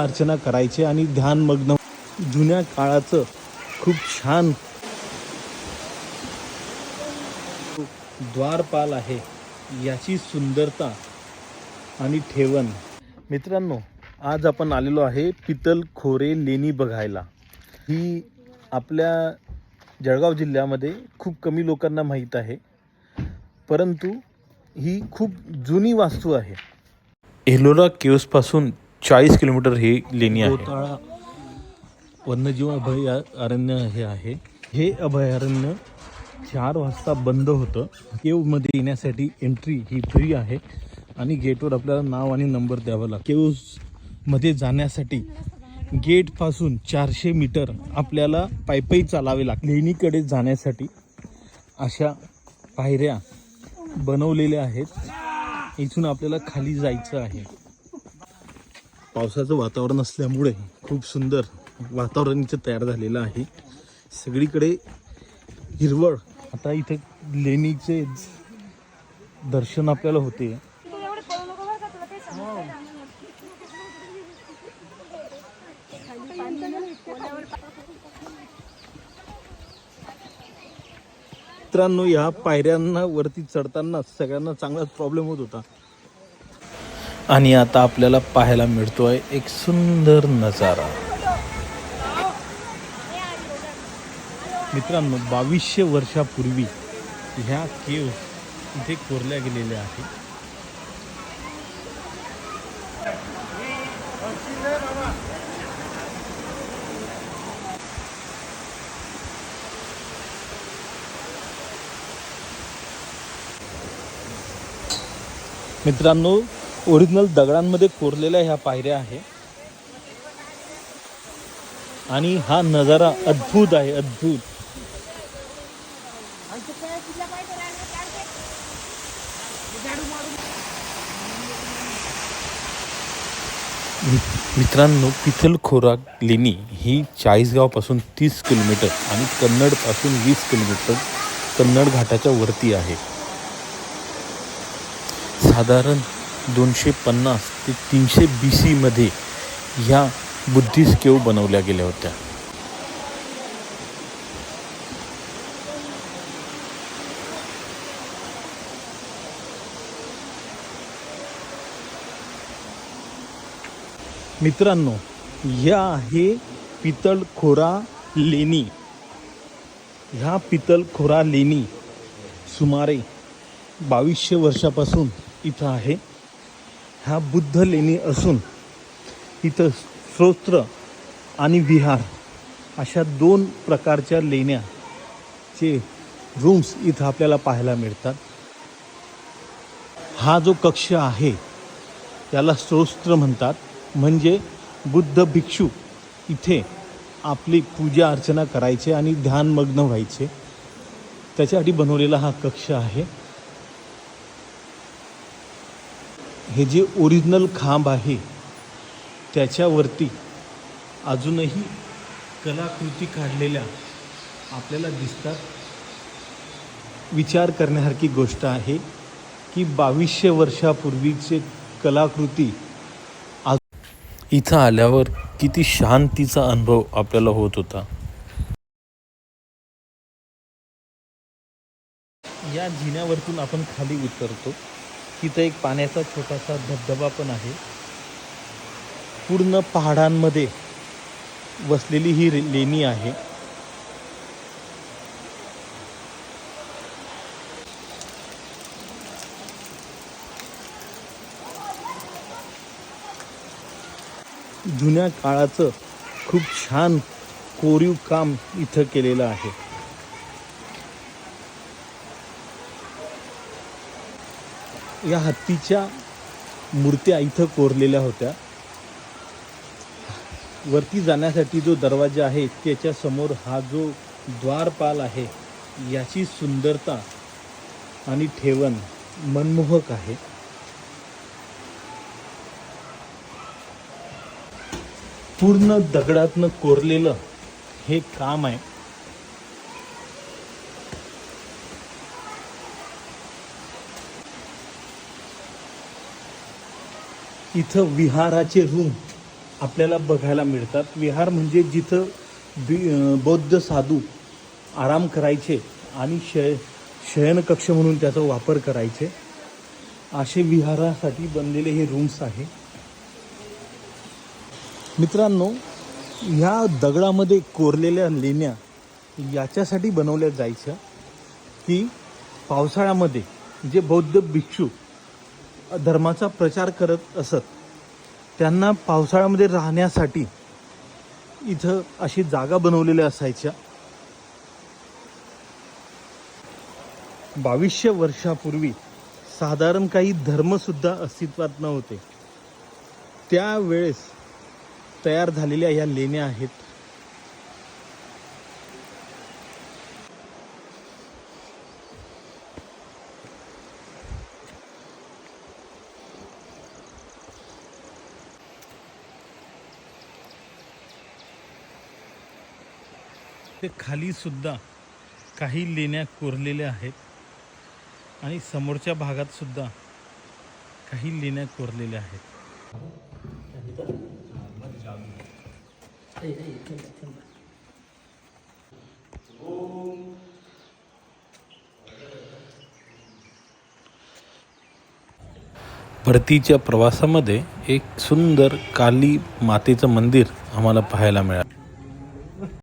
अर्चना करायचे आणि ध्यानमग्न जुन्या काळाचं खूप छान द्वारपाल आहे याची सुंदरता आणि ठेवण. मित्रांनो आज आपण आलेलो आहे पितल खोरे लेणी बघायला. ही आपल्या जळगाव जिल्ह्यामध्ये खूप कमी लोकांना माहीत आहे परंतु ही खूप जुनी वास्तू आहे. एलोरा केव्सपासून चाळीस किलोमीटर ही लेणी आहे. गोताळा वन्यजीव अभयारण्य हे आहे. हे अभयारण्य चार वाजता बंद होतं. केवमध्ये येण्यासाठी एंट्री ही फ्री आहे. आणि गेटवर आपल्याला नाव आणि नंबर द्यावा लागतो. केव्हमध्ये जाण्यासाठी गेटपासून चारशे मीटर आपल्याला पायपाई चालावे लागते. लेणीकडे जाण्यासाठी अशा पायऱ्या बनवलेल्या आहेत. इथून आपल्याला खाली जायचं आहे. पावसाचं वातावरण असल्यामुळे खूप सुंदर वातावरण इथं तयार झालेलं आहे. सगळीकडे हिरवळ. आता इथे लेणीचे दर्शन आपल्याला होते. मित्रांनो या पायऱ्यांना वरती चढताना सगळ्यांना चांगलाच प्रॉब्लेम होत होता. आणि आता आपल्याला पाहायला मिळतोय एक सुंदर नजारा. मित्रांनो बावीसशे वर्षापूर्वी ह्या केव इथे कोरल्या गेलेल्या आहेत. मित्रांनो ओरिजिनल दगडांमध्ये कोरलेल्या ह्या पायऱ्या आहे. आणि हा नजारा अद्भुत आहे अद्भुत. मित्रांनो पिथलखोरा लेणी ही चाळीसगावपासून तीस किलोमीटर आणि कन्नडपासून वीस किलोमीटर कन्नड घाटाच्या वरती आहे. साधारण दोनशे पन्नास ते तीनशे बी सीमध्ये ह्या बुद्धिस्ट केव बनवल्या गेल्या होत्या. मित्रांनो या आहे पितळखोरा लेणी. ह्या पितळखोरा लेणी सुमारे बावीसशे वर्षापासून इथं आहे. ह्या बुद्ध लेणी असून इथं स्तोत्र आणि विहार अशा दोन प्रकारच्या लेण्याचे रूम्स इथं आपल्याला पाहायला मिळतात. हा जो कक्ष आहे त्याला स्तोत्र म्हणतात. म्हणजे बुद्ध भिक्षू इथे आपली पूजा अर्चना करायचे आणि ध्यानमग्न व्हायचे. त्याच्यासाठी बनवलेला हा कक्ष आहे. हे जे ओरिजिनल खांब आहे त्याच्यावरती अजूनही कलाकृती काढलेल्या आपल्याला दिसतात. विचार करण्यासारखी गोष्ट आहे की बावीसशे वर्षापूर्वीचे कलाकृती इथं आल्यावर किती शांतीचा अनुभव आपल्याला होत होता. या जिन्यावरतून आपण खाली उतरतो. तिथं एक पाण्याचा छोटासा धबधबा पण आहे. पूर्ण पहाडांमध्ये वसलेली ही लेणी आहे. जुन्या काळाचं खूप छान कोरीव काम इथं केलेलं आहे. या हत्तीच्या मूर्त्या इथं कोरलेल्या होत्या. वरती जाण्यासाठी जो दरवाजा आहे त्याच्यासमोर हा जो द्वारपाल आहे याची सुंदरता आणि ठेवण मनमोहक आहे. पूर्ण दगडातनं कोरलेलं हे काम आहे. इथं विहाराचे रूम आपल्याला बघायला मिळतात. विहार म्हणजे जिथं बि बौद्ध साधू आराम करायचे आणि शय शयनकक्ष म्हणून त्याचा वापर करायचे. असे विहारासाठी बनलेले हे रूम्स आहे. मित्रांनो ह्या दगडामध्ये कोरलेल्या लेण्या याच्यासाठी बनवल्या जायच्या की पावसाळ्यामध्ये जे बौद्ध भिक्षू धर्माचा प्रचार करत असत त्यांना पावसाळ्यामध्ये राहण्यासाठी इथं अशी जागा बनवलेल्या असायच्या. बावीसशे वर्षापूर्वी साधारण काही धर्मसुद्धा अस्तित्वात नव्हते. त्यावेळेस तयार झालेल्या या लेण्या आहेत ते खालीसुद्धा काही लेण्या कोरलेल्या आहेत. आणि समोरच्या भागात सुद्धा काही लेण्या कोरलेल्या आहेत. परतीच्या प्रवासामध्ये एक सुंदर काली मातेचं मंदिर आम्हाला पाहायला मिळालं.